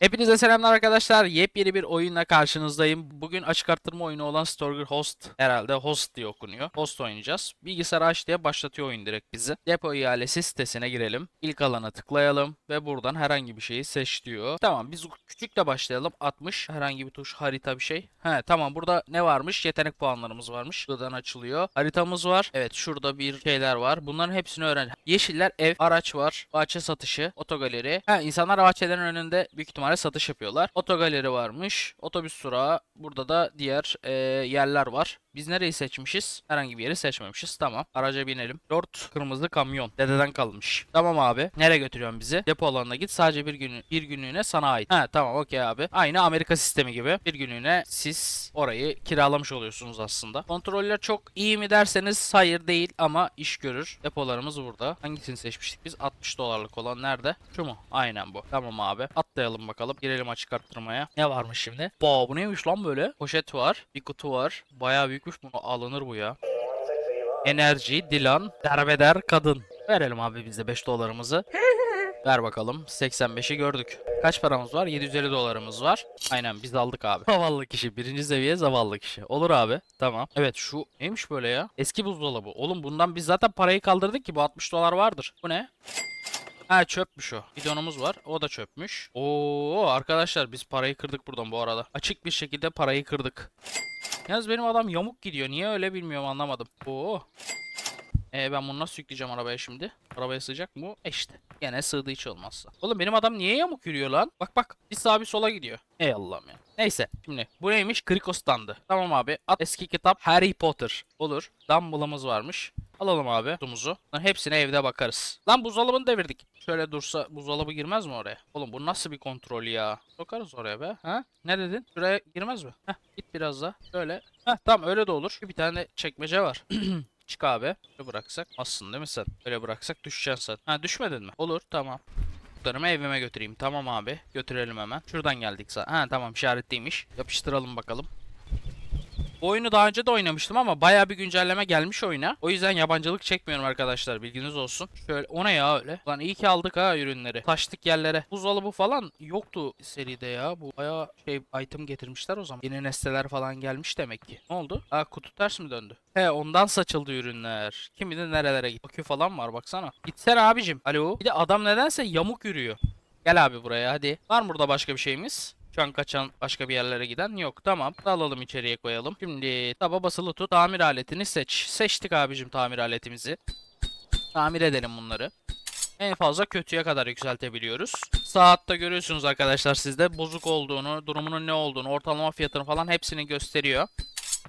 Hepinize selamlar arkadaşlar. Yepyeni bir oyunla karşınızdayım. Bugün açık arttırma oyunu olan Stronger Host herhalde Host diye okunuyor. Host oynayacağız. Bilgisayar aç diye başlatıyor oyun direkt bizi. Depo ihalesi sitesine girelim. İlk alana tıklayalım ve buradan herhangi bir şeyi seç diyor. Tamam biz küçükle başlayalım. 60 herhangi bir tuş harita bir şey. He tamam burada ne varmış? Yetenek puanlarımız varmış. Buradan açılıyor. Haritamız var. Evet şurada bir şeyler var. Bunların hepsini öğren. Yeşiller ev, araç var. Bahçe satışı, otogaleri. Ha insanlar bahçelerin önünde büyük ihtimalle satış yapıyorlar. Otogaleri varmış. Otobüs durağı. Burada da diğer e, yerler var. Biz nereyi seçmişiz? Herhangi bir yeri seçmemişiz. Tamam. Araca binelim. Dört kırmızı kamyon. Dededen kalmış. Tamam abi. Nereye götürüyorsun bizi? Depo alanına git. Sadece bir günü bir günlüğüne sana ait. Ha tamam okey abi. Aynı Amerika sistemi gibi. Bir günlüğüne siz orayı kiralamış oluyorsunuz aslında. Kontroller çok iyi mi derseniz hayır değil ama iş görür. Depolarımız burada. Hangisini seçmiştik biz? 60 dolarlık olan nerede? Şu mu? Aynen bu. Tamam abi. Atlayalım bakalım. Girelim açık arttırmaya. Ne varmış şimdi? Ba bu neymiş lan böyle? Poşet var. Bir kutu var. Bayağı büyükmüş. Bunu alınır bu ya. Enerji, Dilan, derbeder kadın. Verelim abi biz de 5 dolarımızı. Ver bakalım. 85'i gördük. Kaç paramız var? 750 dolarımız var. Aynen biz aldık abi. Zavallı kişi. Birinci seviye zavallı kişi. Olur abi. Tamam. Evet şu neymiş böyle ya? Eski buzdolabı. Oğlum bundan biz zaten parayı kaldırdık ki bu 60 dolar vardır. Bu ne? Ha çöpmüş o. Bidonumuz var. O da çöpmüş. Oo arkadaşlar biz parayı kırdık buradan bu arada. Açık bir şekilde parayı kırdık. Yalnız benim adam yamuk gidiyor. Niye öyle bilmiyorum anlamadım. Oo. E ben bunu nasıl yükleyeceğim arabaya şimdi? Arabaya sığacak mı? E işte. Gene sığdı hiç olmazsa. Oğlum benim adam niye yamuk yürüyor lan? Bak bak. Bir sağa bir sola gidiyor. Ey Allah'ım ya. Neyse. Şimdi bu neymiş? Kriko standı. Tamam abi. At eski kitap Harry Potter. Olur. Dumble'ımız varmış. Alalım abi buzumuzu. Lan hepsine evde bakarız. Lan buzdolabını devirdik. Şöyle dursa buzdolabı girmez mi oraya? Oğlum bu nasıl bir kontrol ya? Sokarız oraya be. Ha? Ne dedin? Şuraya girmez mi? Heh git biraz daha. Şöyle. Heh tamam öyle de olur. Bir tane çekmece var. Çık abi. Böyle bıraksak. Aslında değil mi sen? Böyle bıraksak düşeceksin sen. Ha düşmedin mi? Olur tamam. Çocuklarımı evime götüreyim. Tamam abi. Götürelim hemen. Şuradan geldik. Ha tamam işaretliymiş. Yapıştıralım bakalım. Bu oyunu daha önce de oynamıştım ama baya bir güncelleme gelmiş oyuna. O yüzden yabancılık çekmiyorum arkadaşlar bilginiz olsun. Şöyle o ne ya öyle? Lan iyi ki aldık ha ürünleri. Taştık yerlere. Buzdolabı falan yoktu seride ya. Bu baya şey item getirmişler o zaman. Yeni nesneler falan gelmiş demek ki. Ne oldu? Aa kutu ters mi döndü? He ondan saçıldı ürünler. Kim bilir nerelere gitti. Akü falan var baksana. Gitsene abicim. Alo. Bir de adam nedense yamuk yürüyor. Gel abi buraya hadi. Var mı burada başka bir şeyimiz? Şu an kaçan başka bir yerlere giden yok. Tamam. Alalım içeriye koyalım. Şimdi taba basılı tut. Tamir aletini seç. Seçtik abicim tamir aletimizi. Tamir edelim bunları. En fazla kötüye kadar yükseltebiliyoruz. Saatte görüyorsunuz arkadaşlar sizde bozuk olduğunu, durumunun ne olduğunu, ortalama fiyatını falan hepsini gösteriyor.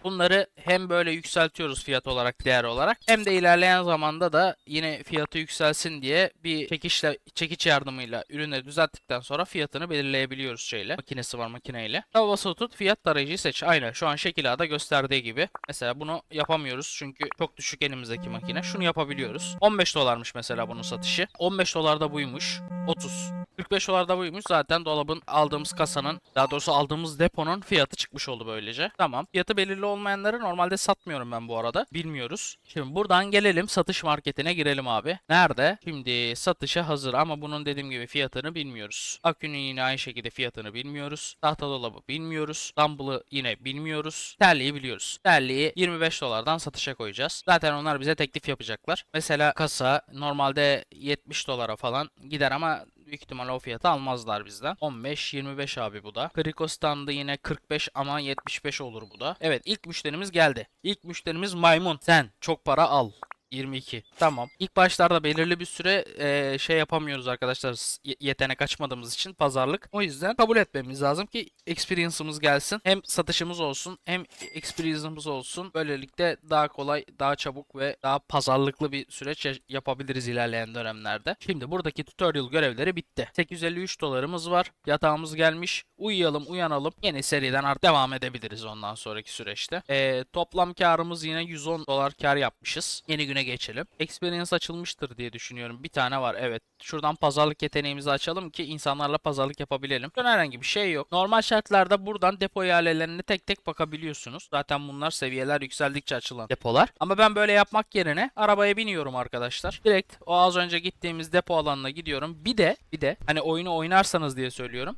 Bunları hem böyle yükseltiyoruz fiyat olarak, değer olarak hem de ilerleyen zamanda da yine fiyatı yükselsin diye bir çekişle çekiç yardımıyla ürünleri düzelttikten sonra fiyatını belirleyebiliyoruz şeyle. Makinesi var makineyle. Tava basılı tut, fiyat tarayıcıyı seç. Aynen şu an şekil A'da gösterdiği gibi. Mesela bunu yapamıyoruz çünkü çok düşük elimizdeki makine. Şunu yapabiliyoruz. 15 dolarmış mesela bunun satışı. 15 dolar da buymuş. 30. 45 dolar da buymuş. Zaten dolabın aldığımız kasanın, daha doğrusu aldığımız deponun fiyatı çıkmış oldu böylece. Tamam. Fiyatı belirli olmayanları normalde satmıyorum ben bu arada. Bilmiyoruz. Şimdi buradan gelelim satış marketine girelim abi. Nerede? Şimdi satışa hazır ama bunun dediğim gibi fiyatını bilmiyoruz. Akünün yine aynı şekilde fiyatını bilmiyoruz. Tahta dolabı bilmiyoruz. Dumble'ı yine bilmiyoruz. Terliği biliyoruz. Terliği 25 dolardan satışa koyacağız. Zaten onlar bize teklif yapacaklar. Mesela kasa normalde 70 dolara falan gider ama büyük ihtimalle o fiyatı almazlar bizden. 15-25 abi bu da. Kriko standı yine 45 ama 75 olur bu da. Evet ilk müşterimiz geldi. İlk müşterimiz maymun. Sen çok para al. 22. Tamam. İlk başlarda belirli bir süre eee, şey yapamıyoruz arkadaşlar. Yetenek açmadığımız için pazarlık. O yüzden kabul etmemiz lazım ki experience'ımız gelsin. Hem satışımız olsun hem experience'ımız olsun. Böylelikle daha kolay, daha çabuk ve daha pazarlıklı bir süreç ya- yapabiliriz ilerleyen dönemlerde. Şimdi buradaki tutorial görevleri bitti. 853 dolarımız var. Yatağımız gelmiş. Uyuyalım, uyanalım. Yeni seriden artık devam edebiliriz ondan sonraki süreçte. Eee, toplam karımız yine 110 dolar kar yapmışız. Yeni güne geçelim. Experience açılmıştır diye düşünüyorum. Bir tane var evet. Şuradan pazarlık yeteneğimizi açalım ki insanlarla pazarlık yapabilelim. An herhangi bir şey yok. Normal şartlarda buradan depo ihalelerine tek tek bakabiliyorsunuz. Zaten bunlar seviyeler yükseldikçe açılan depolar. Ama ben böyle yapmak yerine arabaya biniyorum arkadaşlar. Direkt o az önce gittiğimiz depo alanına gidiyorum. Bir de bir de hani oyunu oynarsanız diye söylüyorum.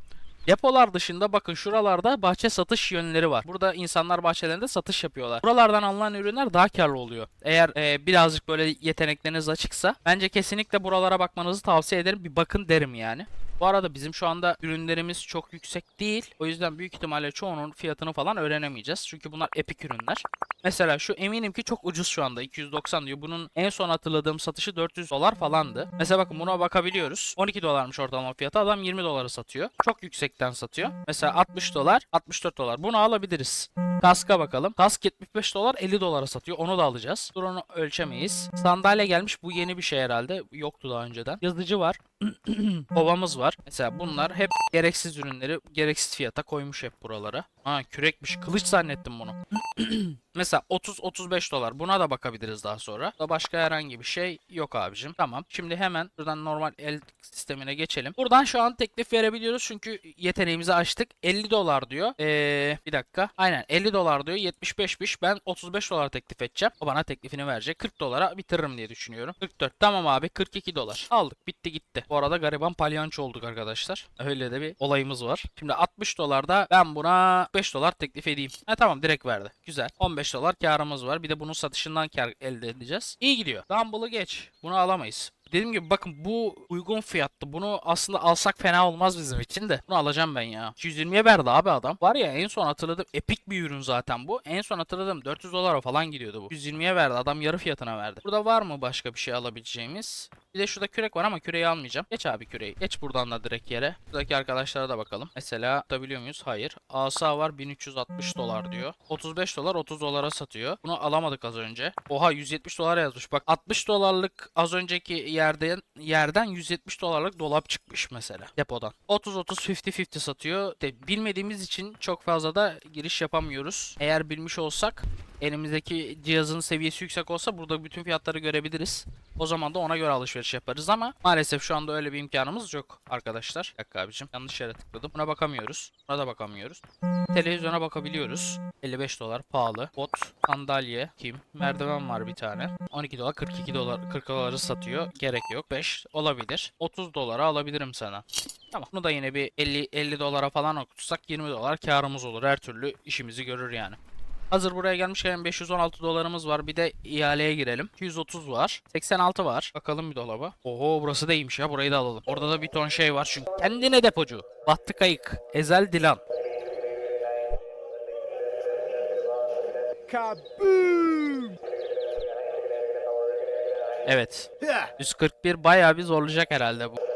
Depolar dışında bakın şuralarda bahçe satış yönleri var. Burada insanlar bahçelerinde satış yapıyorlar. Buralardan alınan ürünler daha karlı oluyor. Eğer e, birazcık böyle yetenekleriniz açıksa bence kesinlikle buralara bakmanızı tavsiye ederim. Bir bakın derim yani. Bu arada bizim şu anda ürünlerimiz çok yüksek değil. O yüzden büyük ihtimalle çoğunun fiyatını falan öğrenemeyeceğiz. Çünkü bunlar epik ürünler. Mesela şu eminim ki çok ucuz şu anda 290 diyor. Bunun en son hatırladığım satışı 400 dolar falandı. Mesela bakın buna bakabiliyoruz. 12 dolarmış ortalama fiyatı. Adam 20 dolara satıyor. Çok yüksekten satıyor. Mesela 60 dolar, 64 dolar. Bunu alabiliriz. Kaska bakalım. Kask 75 dolar 50 dolara satıyor. Onu da alacağız. Dur onu ölçemeyiz. Sandalye gelmiş. Bu yeni bir şey herhalde. Yoktu daha önceden. Yazıcı var. Kovamız var. Mesela bunlar hep gereksiz ürünleri gereksiz fiyata koymuş hep buralara. Ha kürekmiş. Kılıç zannettim bunu. Mesela 30-35 dolar. Buna da bakabiliriz daha sonra. Da başka herhangi bir şey yok abicim. Tamam. Şimdi hemen buradan normal el sistemine geçelim. Buradan şu an teklif verebiliyoruz çünkü yeteneğimizi açtık. 50 dolar diyor. Ee, bir dakika. Aynen 50 dolar diyor. 75'miş. Ben 35 dolar teklif edeceğim. O bana teklifini verecek. 40 dolara bitiririm diye düşünüyorum. 44. Tamam abi. 42 dolar. Aldık. Bitti gitti. Bu arada gariban palyanço olduk arkadaşlar. Öyle de bir olayımız var. Şimdi 60 dolarda ben buna 5 dolar teklif edeyim. Ha tamam direkt verdi. Güzel. 15 dolar karımız var. Bir de bunun satışından kar elde edeceğiz. İyi gidiyor. Dumble'ı geç. Bunu alamayız. Dediğim gibi bakın bu uygun fiyattı. Bunu aslında alsak fena olmaz bizim için de. Bunu alacağım ben ya. 220'ye verdi abi adam. Var ya en son hatırladım. Epik bir ürün zaten bu. En son hatırladım 400 dolara falan gidiyordu bu. 120'ye verdi. Adam yarı fiyatına verdi. Burada var mı başka bir şey alabileceğimiz? Bir de şurada kürek var ama küreği almayacağım. Geç abi küreği. Geç buradan da direkt yere. Buradaki arkadaşlara da bakalım. Mesela tutabiliyor muyuz? Hayır. Asa var 1360 dolar diyor. 35 dolar 30 dolara satıyor. Bunu alamadık az önce. Oha 170 dolar yazmış. Bak 60 dolarlık az önceki yerden yerden 170 dolarlık dolap çıkmış mesela depodan. 30 30 50 50 satıyor. De bilmediğimiz için çok fazla da giriş yapamıyoruz. Eğer bilmiş olsak elimizdeki cihazın seviyesi yüksek olsa burada bütün fiyatları görebiliriz. O zaman da ona göre alışveriş yaparız ama maalesef şu anda öyle bir imkanımız yok arkadaşlar. Bir dakika abicim yanlış yere tıkladım. Buna bakamıyoruz. Buna da bakamıyoruz. Televizyona bakabiliyoruz. 55 dolar pahalı. Bot, sandalye, kim? Merdiven var bir tane. 12 dolar 42 dolar 40 doları satıyor. Gerek yok. 5 olabilir. 30 dolara alabilirim sana. Tamam. Bunu da yine bir 50 50 dolara falan okutsak 20 dolar karımız olur. Her türlü işimizi görür yani. Hazır buraya gelmişken 516 dolarımız var. Bir de ihaleye girelim. 230 var. 86 var. Bakalım bir dolaba. Oho burası da iyiymiş ya. Burayı da alalım. Orada da bir ton şey var çünkü. Kendine depocu. Battı kayık. Ezel Dilan. Kaboom! Evet. Yeah. 141 bayağı bir zorlayacak herhalde bu.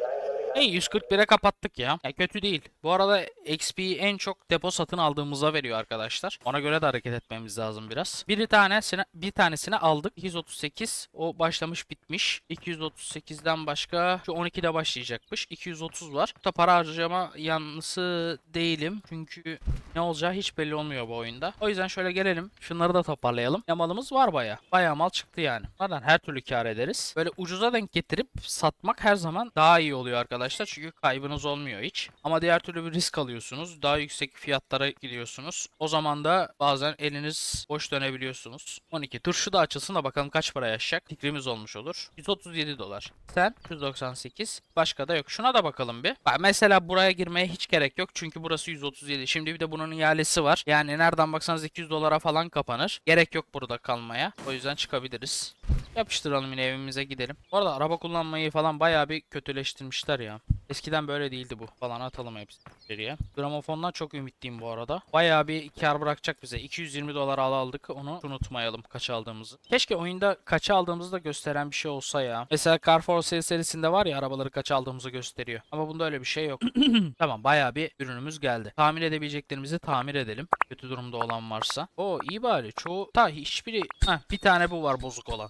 Hey 141'e kapattık ya. ya. Kötü değil. Bu arada XP'yi en çok depo satın aldığımızda veriyor arkadaşlar. Ona göre de hareket etmemiz lazım biraz. Bir tanesini bir tanesini aldık. 238 o başlamış bitmiş. 238'den başka şu 12'de başlayacakmış. 230 var. Bu da para harcama yanlısı değilim. Çünkü ne olacağı hiç belli olmuyor bu oyunda. O yüzden şöyle gelelim. Şunları da toparlayalım. Ya malımız var baya. Baya mal çıktı yani. Bunlardan her türlü kar ederiz. Böyle ucuza denk getirip satmak her zaman daha iyi oluyor arkadaşlar. Çünkü kaybınız olmuyor hiç. Ama diğer türlü bir risk alıyorsunuz. Daha yüksek fiyatlara gidiyorsunuz. O zaman da bazen eliniz boş dönebiliyorsunuz. 12. Turşu da açılsın da bakalım kaç para yaşayacak. Fikrimiz olmuş olur. 137 dolar. Sen 198. Başka da yok. Şuna da bakalım bir. Bak mesela buraya girmeye hiç gerek yok. Çünkü burası 137. Şimdi bir de bunun ihalesi var. Yani nereden baksanız 200 dolara falan kapanır. Gerek yok burada kalmaya. O yüzden çıkabiliriz. Yapıştıralım yine evimize gidelim. Bu arada araba kullanmayı falan bayağı bir kötüleştirmişler ya. Eskiden böyle değildi bu. Falan atalım hepsini geriye. Gramofondan çok ümitliyim bu arada. Bayağı bir kar bırakacak bize. 220 dolar al aldık. Onu unutmayalım kaç aldığımızı. Keşke oyunda kaç aldığımızı da gösteren bir şey olsa ya. Mesela Car for Sale serisinde var ya arabaları kaç aldığımızı gösteriyor. Ama bunda öyle bir şey yok. tamam bayağı bir ürünümüz geldi. Tamir edebileceklerimizi tamir edelim. Kötü durumda olan varsa. O iyi bari. Çoğu ta hiçbiri Heh, bir tane bu var bozuk olan.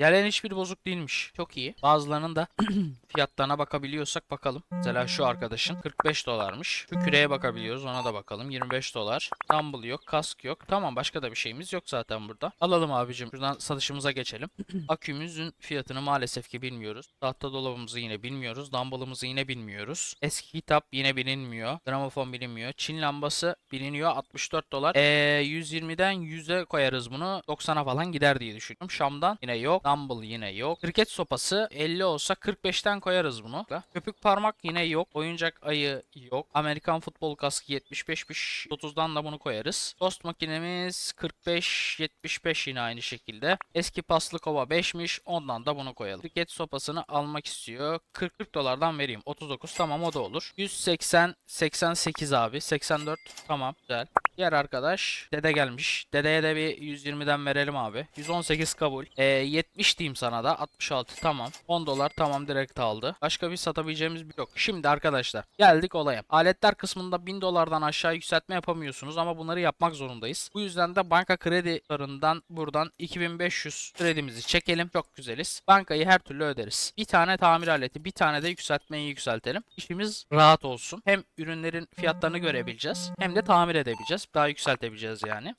Yerlerin hiçbiri bozuk değilmiş. Çok iyi. Bazılarının da fiyatlarına bakabiliyorsak bakalım. Mesela şu arkadaşın 45 dolarmış. Şu küreye bakabiliyoruz. Ona da bakalım. 25 dolar. Dumble yok. Kask yok. Tamam başka da bir şeyimiz yok zaten burada. Alalım abicim. Şuradan satışımıza geçelim. Akümüzün fiyatını maalesef ki bilmiyoruz. Tahta dolabımızı yine bilmiyoruz. Dumbbell'ımızı yine bilmiyoruz. Eski kitap yine bilinmiyor. Gramofon bilinmiyor. Çin lambası biliniyor. 64 dolar. Ee, 120'den 100'e koyarız bunu. 90'a falan gider diye düşünüyorum. Şam'dan yine yok. Dumble yine yok. Kriket sopası 50 olsa 45'ten koyarız bunu. Köpük parmak yine yok. Oyuncak ayı yok. Amerikan futbol kaskı 75'miş. 30'dan da bunu koyarız. Tost makinemiz 45 75 yine aynı şekilde. Eski paslı kova 5'miş. Ondan da bunu koyalım. Kriket sopasını almak istiyor. 40, 40 dolardan vereyim. 39 tamam o da olur. 180 88 abi. 84 tamam güzel. Diğer arkadaş dede gelmiş. Dedeye de bir 120'den verelim abi. 118 kabul. Ee, 70 diyeyim sana da. 66 tamam. 10 dolar tamam direkt aldı. Başka bir satabileceğimiz bir yok. Şimdi arkadaşlar geldik olaya. Aletler kısmında 1000 dolardan aşağı yükseltme yapamıyorsunuz ama bunları yapmak zorundayız. Bu yüzden de banka kredilarından buradan 2500 kredimizi çekelim. Çok güzeliz. Bankayı her türlü öderiz. Bir tane tamir aleti, bir tane de yükseltmeyi yükseltelim. İşimiz rahat olsun. Hem ürünlerin fiyatlarını görebileceğiz hem de tamir edebileceğiz. Daha yükseltebileceğiz yani.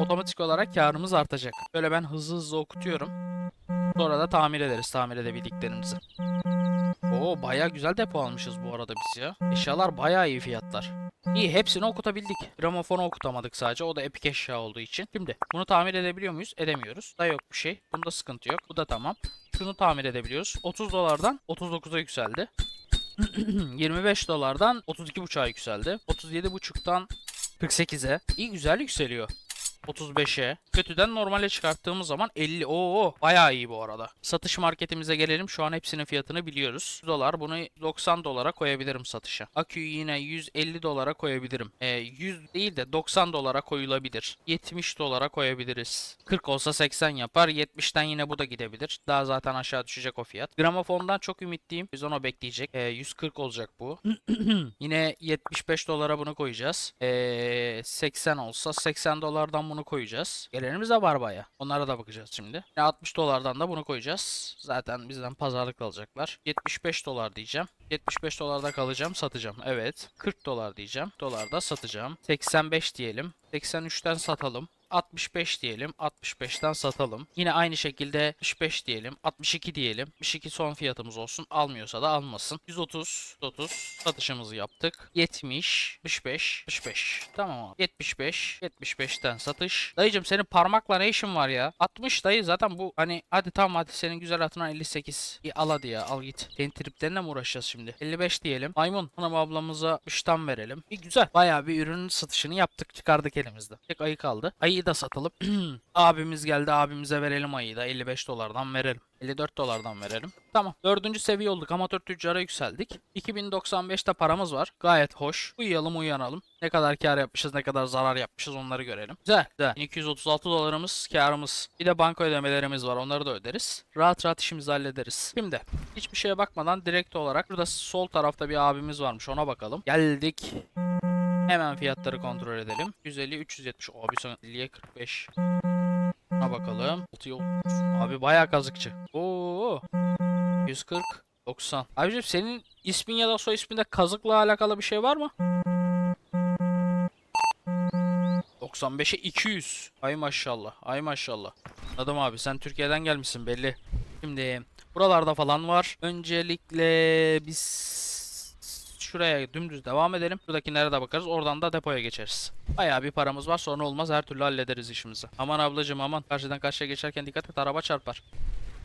Otomatik olarak karımız artacak. Böyle ben hızlı hızlı okutuyorum. Sonra da tamir ederiz tamir edebildiklerimizi. Oo baya güzel depo almışız bu arada biz ya. Eşyalar baya iyi fiyatlar. İyi hepsini okutabildik. Gramofonu okutamadık sadece. O da epik eşya olduğu için. Şimdi bunu tamir edebiliyor muyuz? Edemiyoruz. Da yok bir şey. Bunda sıkıntı yok. Bu da tamam. Şunu tamir edebiliyoruz. 30 dolardan 39'a yükseldi. 25 dolardan 32.5'a yükseldi. 37.5'tan 48'e. İyi güzel yükseliyor. 35'e. Kötüden normale çıkarttığımız zaman 50. Oo bayağı iyi bu arada. Satış marketimize gelelim. Şu an hepsinin fiyatını biliyoruz. 100 dolar bunu 90 dolara koyabilirim satışa. Aküyü yine 150 dolara koyabilirim. E, 100 değil de 90 dolara koyulabilir. 70 dolara koyabiliriz. 40 olsa 80 yapar. 70'ten yine bu da gidebilir. Daha zaten aşağı düşecek o fiyat. Gramofondan çok ümitliyim. Biz onu bekleyecek. E, 140 olacak bu. yine 75 dolara bunu koyacağız. E, 80 olsa 80 dolardan bunu koyacağız. Gelenimiz de var baya. Onlara da bakacağız şimdi. Yine 60 dolardan da bunu koyacağız. Zaten bizden pazarlık alacaklar. 75 dolar diyeceğim. 75 dolarda kalacağım satacağım. Evet. 40 dolar diyeceğim. Dolarda satacağım. 85 diyelim. 83'ten satalım. 65 diyelim. 65'ten satalım. Yine aynı şekilde 65 diyelim. 62 diyelim. 62 son fiyatımız olsun. Almıyorsa da almasın. 130, 130 satışımızı yaptık. 70, 65, 65. Tamam abi. 75, 75'ten satış. Dayıcım senin parmakla ne işin var ya? 60 dayı zaten bu hani hadi tamam hadi senin güzel atına 58. Bir al hadi ya al git. Senin triplerine mi uğraşacağız şimdi? 55 diyelim. Maymun hanım ablamıza 3'ten verelim. Bir güzel. Bayağı bir ürünün satışını yaptık çıkardık elimizde. Tek ayı kaldı. Ayıyı da satalım. Abimiz geldi abimize verelim ayıyı da 55 dolardan verelim. 54 dolardan verelim. Tamam. Dördüncü seviye olduk. Amatör tüccara yükseldik. 2095'te paramız var. Gayet hoş. Uyuyalım uyanalım. Ne kadar kar yapmışız ne kadar zarar yapmışız onları görelim. Güzel. Güzel. 236 dolarımız karımız. Bir de banka ödemelerimiz var. Onları da öderiz. Rahat rahat işimizi hallederiz. Şimdi hiçbir şeye bakmadan direkt olarak burada sol tarafta bir abimiz varmış. Ona bakalım. Geldik. Hemen fiyatları kontrol edelim. 150 370. Abi son 50'ye 45. Buna bakalım. 6'ya 30. Abi bayağı kazıkçı. Oo. 140 90. Abicim senin ismin ya da soy isminde kazıkla alakalı bir şey var mı? 95'e 200. Ay maşallah. Ay maşallah. Anladım abi sen Türkiye'den gelmişsin belli. Şimdi buralarda falan var. Öncelikle biz şuraya dümdüz devam edelim. Şuradakilere de bakarız. Oradan da depoya geçeriz. Bayağı bir paramız var. Sonra olmaz her türlü hallederiz işimizi. Aman ablacım aman. Karşıdan karşıya geçerken dikkat et araba çarpar.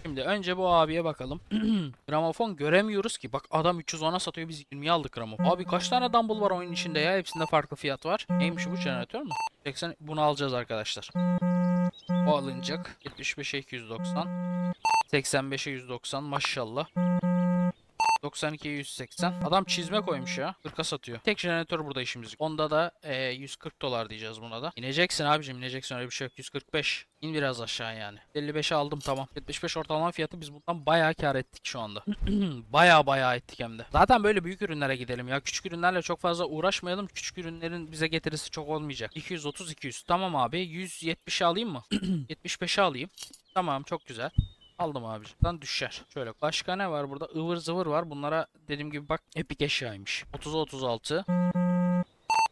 Şimdi önce bu abiye bakalım. gramofon göremiyoruz ki. Bak adam 310'a satıyor biz 20'ye aldık gramofon. Abi kaç tane dumbbell var oyunun içinde ya? Hepsinde farklı fiyat var. Neymiş bu jeneratör mü? 80 bunu alacağız arkadaşlar. O alınacak. 75'e 290. 85'e 190 maşallah. 92'ye 180. Adam çizme koymuş ya. 40'a satıyor. Tek jeneratör burada işimiz. Onda da e, 140 dolar diyeceğiz buna da. İneceksin abicim ineceksin öyle bir şey yok. 145. İn biraz aşağı yani. 55'e aldım tamam. 75 ortalama fiyatı biz bundan bayağı kar ettik şu anda. bayağı bayağı ettik hem de. Zaten böyle büyük ürünlere gidelim ya. Küçük ürünlerle çok fazla uğraşmayalım. Küçük ürünlerin bize getirisi çok olmayacak. 230 200. Tamam abi. 170'e alayım mı? 75'e alayım. Tamam çok güzel. Aldım abicim. Buradan düşer. Şöyle başka ne var burada? ıvır zıvır var. Bunlara dediğim gibi bak epik eşyaymış. 30'a 36.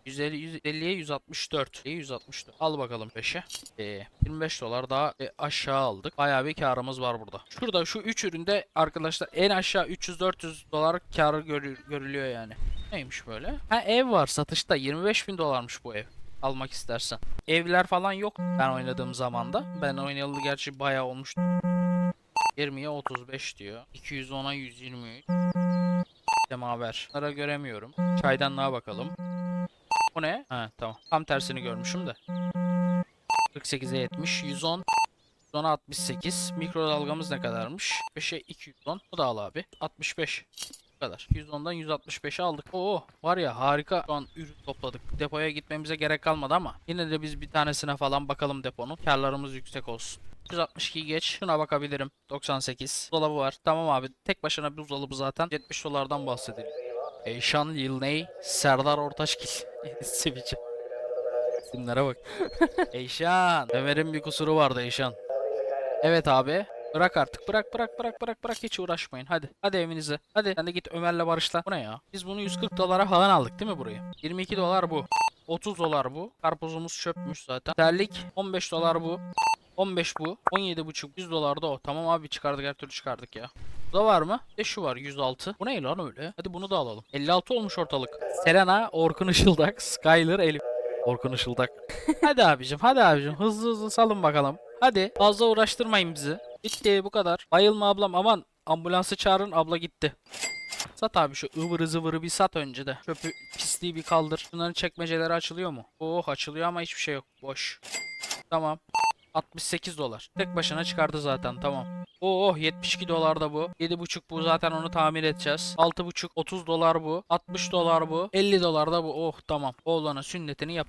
150 150'ye 164. E 164. Al bakalım 5'e. E, 25 dolar daha e, aşağı aldık. Bayağı bir karımız var burada. Şurada şu 3 üründe arkadaşlar en aşağı 300-400 dolar karı görü- görülüyor yani. Neymiş böyle? Ha ev var satışta 25 bin dolarmış bu ev almak istersen. Evler falan yok ben oynadığım zamanda. Ben oynayalı gerçi bayağı olmuş. 20'ye 35 diyor. 210'a 123. Semaver. Bunları göremiyorum. Çaydanlığa bakalım. Bu ne? Ha tamam. Tam tersini görmüşüm de. 48'e 70. 110. 110'a 68. Mikrodalgamız ne kadarmış? 5'e 210. Bu da al abi. 65. Bu kadar. 110'dan 165'e aldık. Oo var ya harika. Şu an ürün topladık. Depoya gitmemize gerek kalmadı ama yine de biz bir tanesine falan bakalım deponun. Karlarımız yüksek olsun. 162 geç. Şuna bakabilirim. 98. Dolabı var. Tamam abi. Tek başına bir buzdolabı zaten. 70 dolardan bahsedelim. Eyşan Yılney, Serdar Ortaçgil. Sevici. İsimlere bak. Eyşan. Ömer'in bir kusuru vardı Eyşan. Evet abi. Bırak artık. Bırak bırak bırak bırak bırak. Hiç uğraşmayın. Hadi. Hadi evinize. Hadi. Sen de git Ömer'le barışla. Bu ne ya? Biz bunu 140 dolara falan aldık değil mi burayı? 22 dolar bu. 30 dolar bu. Karpuzumuz çöpmüş zaten. Terlik 15 dolar bu. 15 bu. 17,5 100 dolar da o. Tamam abi çıkardık her türlü çıkardık ya. Bu da var mı? E şu var 106. Bu ne lan öyle? Hadi bunu da alalım. 56 olmuş ortalık. Selena, Orkun Işıldak, Skyler, Elif. Orkun Işıldak. hadi abicim hadi abicim hızlı hızlı salın bakalım. Hadi fazla uğraştırmayın bizi. Bitti bu kadar. Bayılma ablam aman ambulansı çağırın abla gitti. Sat abi şu ıvırı zıvırı bir sat önce de. Çöpü pisliği bir kaldır. Bunların çekmeceleri açılıyor mu? Oh açılıyor ama hiçbir şey yok. Boş. Tamam. 68 dolar. Tek başına çıkardı zaten tamam. Oh 72 dolar da bu. 7,5 bu zaten onu tamir edeceğiz. 6,5 30 dolar bu. 60 dolar bu. 50 dolar da bu. Oh tamam. Oğlanın sünnetini yap.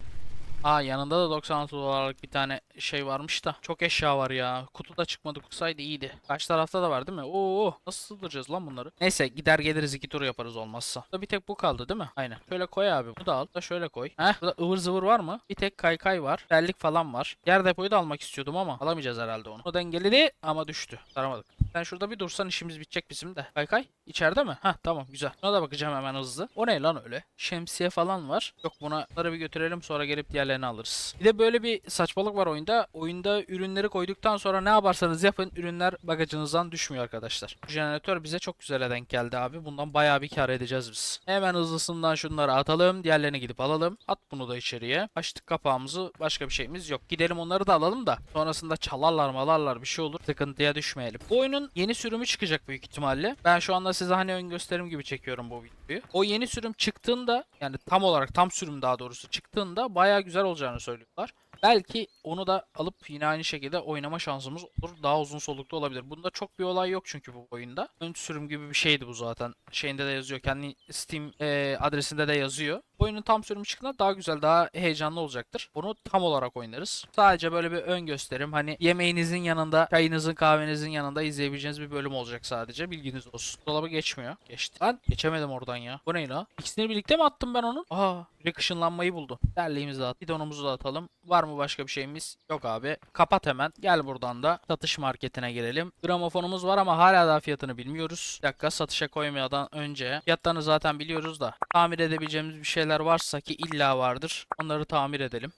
Aa yanında da 96 dolarlık bir tane şey varmış da. Çok eşya var ya. Kutuda çıkmadı kutsaydı iyiydi. Kaç tarafta da var değil mi? Oo nasıl sığdıracağız lan bunları? Neyse gider geliriz iki tur yaparız olmazsa. Da bir tek bu kaldı değil mi? Aynen. Şöyle koy abi. Bu da al. Da şöyle koy. Heh. Burada ıvır zıvır var mı? Bir tek kaykay var. Terlik falan var. Yer depoyu da almak istiyordum ama alamayacağız herhalde onu. O dengeledi ama düştü. Saramadık. Sen şurada bir dursan işimiz bitecek bizim de. Kaykay içeride mi? Hah tamam güzel. Buna da bakacağım hemen hızlı. O ne lan öyle? Şemsiye falan var. Yok bunları bir götürelim sonra gelip diğerlerini alırız. Bir de böyle bir saçmalık var oyunda. Oyunda ürünleri koyduktan sonra ne yaparsanız yapın ürünler bagajınızdan düşmüyor arkadaşlar. Bu jeneratör bize çok güzel denk geldi abi. Bundan bayağı bir kar edeceğiz biz. Hemen hızlısından şunları atalım. Diğerlerini gidip alalım. At bunu da içeriye. Açtık kapağımızı. Başka bir şeyimiz yok. Gidelim onları da alalım da. Sonrasında çalarlar malarlar bir şey olur. Sıkıntıya düşmeyelim. Bu oyunun yeni sürümü çıkacak büyük ihtimalle. Ben şu anda size hani ön gösterim gibi çekiyorum bu videoyu. O yeni sürüm çıktığında yani tam olarak tam sürüm daha doğrusu çıktığında bayağı güzel olacağını söylüyorlar. Belki onu da alıp yine aynı şekilde oynama şansımız olur. Daha uzun soluklu olabilir. Bunda çok bir olay yok çünkü bu oyunda. Ön sürüm gibi bir şeydi bu zaten. Şeyinde de yazıyor. Kendi Steam e, adresinde de yazıyor. Oyunun tam sürümü çıktığında daha güzel, daha heyecanlı olacaktır. Bunu tam olarak oynarız. Sadece böyle bir ön gösterim. Hani yemeğinizin yanında, çayınızın, kahvenizin yanında izleyebileceğiniz bir bölüm olacak sadece. Bilginiz olsun. Dolabı geçmiyor. Geçti. Ben geçemedim oradan ya. Bu ne la? İkisini birlikte mi attım ben onun? Aa, direkt ışınlanmayı buldu. Derliğimizi de at. Bidonumuzu da atalım. Var mı başka bir şeyimiz? Yok abi. Kapat hemen. Gel buradan da satış marketine girelim. Gramofonumuz var ama hala daha fiyatını bilmiyoruz. Bir dakika satışa koymadan önce. Fiyatlarını zaten biliyoruz da. Tamir edebileceğimiz bir şeyler varsa ki illa vardır. Onları tamir edelim.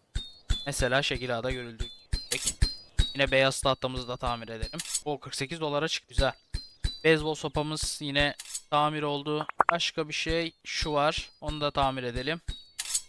Mesela şekil ağda görüldüğü gibi. Yine beyaz tahtamızı da tamir edelim. O 48 dolara çıktı. Güzel. Beyzbol sopamız yine tamir oldu. Başka bir şey şu var. Onu da tamir edelim.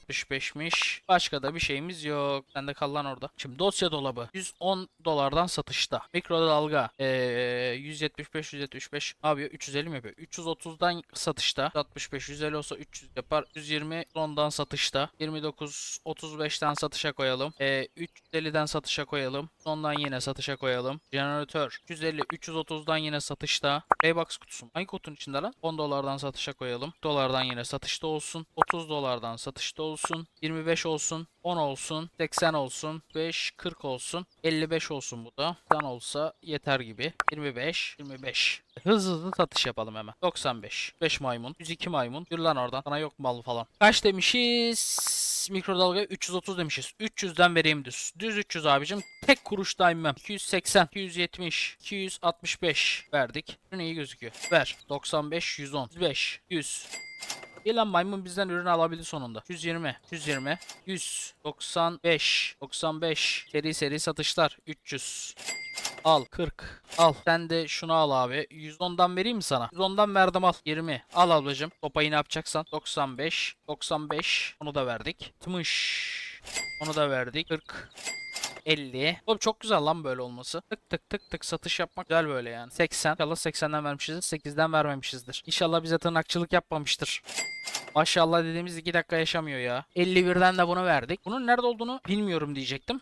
65'miş. Başka da bir şeyimiz yok. Sen de kal lan orada. Şimdi dosya dolabı. 110 dolardan satışta. Mikrodalga. Ee, 175 175 ne yapıyor? 350 mi yapıyor? 330'dan satışta. 65 150 olsa 300 yapar. 120 ondan satışta. 29 35'ten satışa koyalım. Ee, 350'den satışa koyalım. Ondan yine satışa koyalım. Jeneratör 150 330'dan yine satışta. Paybox kutusu. Hangi kutunun içinde lan? 10 dolardan satışa koyalım. Dolardan yine satışta olsun. 30 dolardan satışta olsun. 25 olsun. 10 olsun. 80 olsun. 5 40 olsun. 55 olsun bu da. 10 olsa yeter gibi. 25 25. Hızlı hızlı satış yapalım hemen. 95. 5 maymun. 102 maymun. Yürü lan oradan. Sana yok mal falan. Kaç demişiz? Mikrodalga 330 demişiz. 300'den vereyim düz. Düz 300 abicim. Tek kuruş da inmem. 280, 270, 265 verdik. Ürün iyi gözüküyor. Ver. 95, 110, 105, 100. Lan maymun bizden ürün alabildi sonunda. 120, 120, 195, 95. Seri seri satışlar. 300. Al 40. Al. Sen de şunu al abi. 110'dan vereyim mi sana? 110'dan verdim al. 20. Al ablacım. Topayı ne yapacaksan. 95. 95. Onu da verdik. 60. Onu da verdik. 40. 50. Oğlum çok güzel lan böyle olması. Tık tık tık tık satış yapmak güzel böyle yani. 80. İnşallah 80'den vermişizdir. 8'den vermemişizdir. İnşallah bize tırnakçılık yapmamıştır. Maşallah dediğimiz 2 dakika yaşamıyor ya. 51'den de bunu verdik. Bunun nerede olduğunu bilmiyorum diyecektim.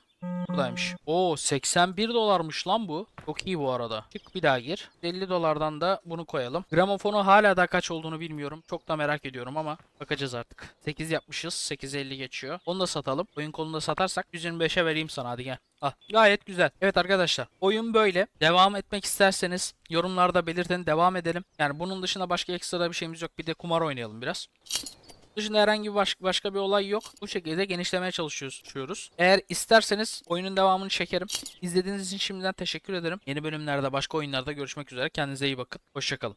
Buradaymış. Oo 81 dolarmış lan bu. Çok iyi bu arada. Çık bir daha gir. 50 dolardan da bunu koyalım. Gramofonu hala da kaç olduğunu bilmiyorum. Çok da merak ediyorum ama bakacağız artık. 8 yapmışız. 8.50 geçiyor. Onu da satalım. Oyun kolunu da satarsak 125'e vereyim sana hadi gel. Ah, gayet güzel. Evet arkadaşlar oyun böyle. Devam etmek isterseniz yorumlarda belirtin devam edelim. Yani bunun dışında başka ekstra bir şeyimiz yok. Bir de kumar oynayalım biraz. Dışında herhangi bir baş- başka bir olay yok. Bu şekilde genişlemeye çalışıyoruz. Eğer isterseniz oyunun devamını çekerim. İzlediğiniz için şimdiden teşekkür ederim. Yeni bölümlerde başka oyunlarda görüşmek üzere. Kendinize iyi bakın. Hoşçakalın.